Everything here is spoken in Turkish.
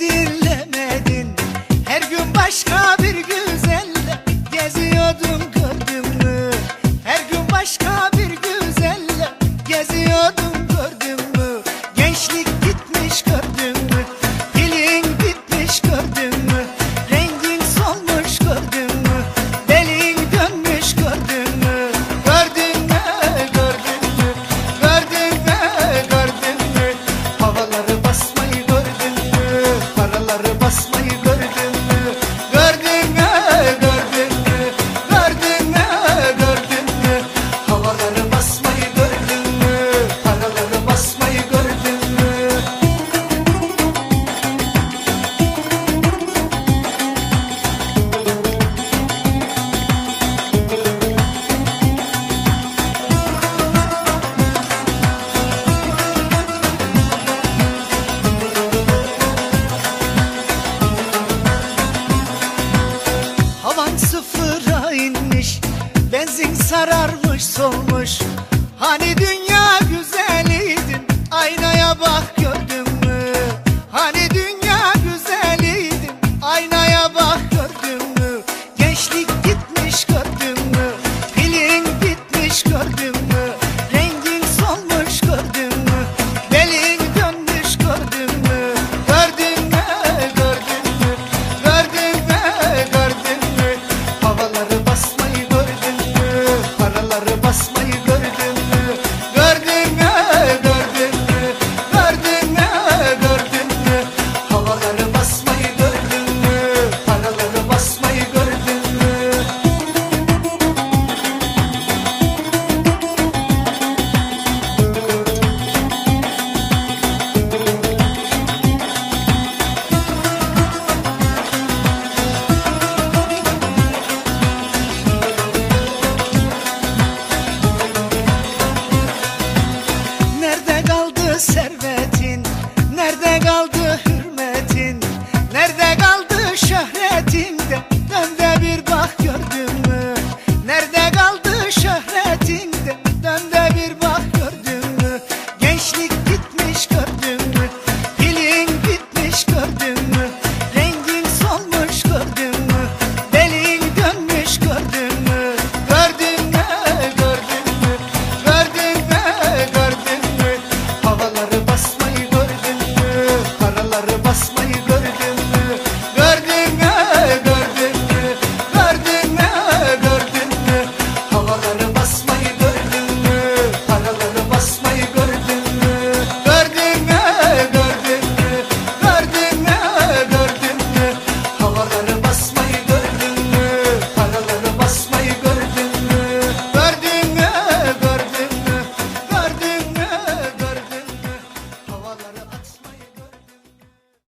dinlemedin. Her gün başka bir gün. Benzin sararmış son басма server